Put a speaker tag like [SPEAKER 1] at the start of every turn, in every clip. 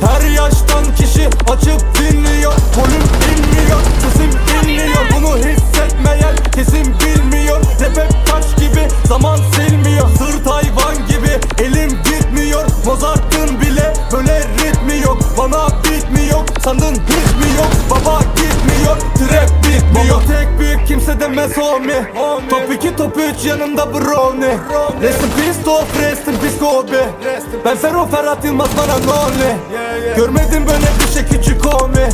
[SPEAKER 1] Her yaştan kişi açıp dinliyor Volüm inmiyor, sesim inmiyor Bunu hissetmeyen kesin bilmiyor. Rap hep taş gibi zaman silmiyor. Sırt hayvan gibi elim gitmiyor. Mozart'ın bile böyle ritmi yok. Bana bitmiyor sandın hiç demez homie. Top 2 top 3 yanımda brownie. Rest in peace top rest in peace Kobe. Ben Ferro Ferhat Yılmaz bana nonly Görmedim böyle bir şey küçük homie.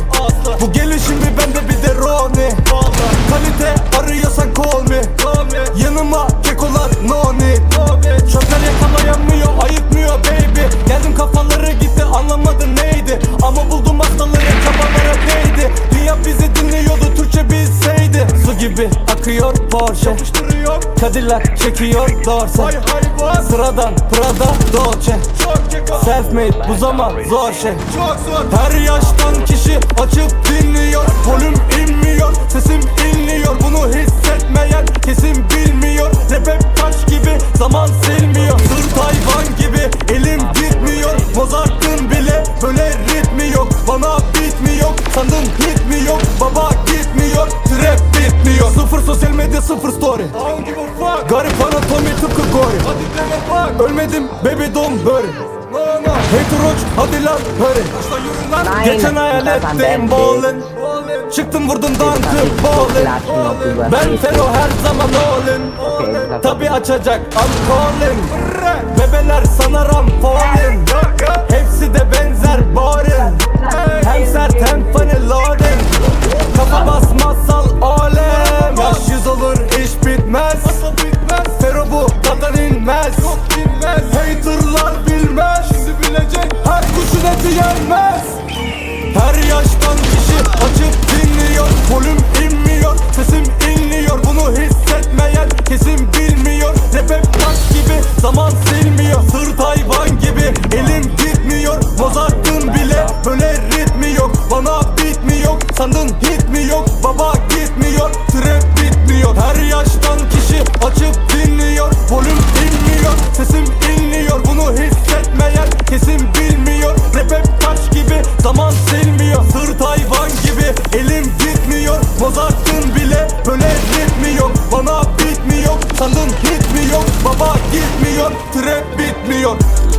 [SPEAKER 1] Bu gelişim bir bende bir de Ronnie gibi akıyor Porsche Cadillac çekiyor Dorse Sıradan Prada Dolce. Self made bu zaman zor. Şey Her yaştan kişi açıp dinliyor. Volüm inmiyor sesim inliyor. Bunu hissetmeyen kesin bilmiyor. Rap hep taş gibi zaman silmiyor. Sırt hayvan gibi elim gitmiyor. Mozart'ın bile böyle ritmi yok. Bana bitmi yok? Sandın hit sosyal medya sıfır story. Garip anatomi tıpkı gori Ölmedim baby don't worry. Hey Turuç hadi lan hurry. Geçen hayal ettim bowling Çıktım vurdum dunk'ı bowling Ben Fero her zaman olin Tabi açacak I'm calling. Bebeler sanarım kuşun eti yenmez her yaştan kişi açıp dinliyor. Volüm inmiyor sesim inliyor. Bunu hissetmeyen kesin bilmiyor. Rap hep taş gibi zaman silmiyor. Sırt hayvan gibi elim gitmiyor. Mozart'ın bile böyle ritmi yok. Bana bitmi yok sandın hit mi yok? Baba gitmiyor trap bitmiyor. Her yaştan kişi açıp dinliyor. Volüm Bana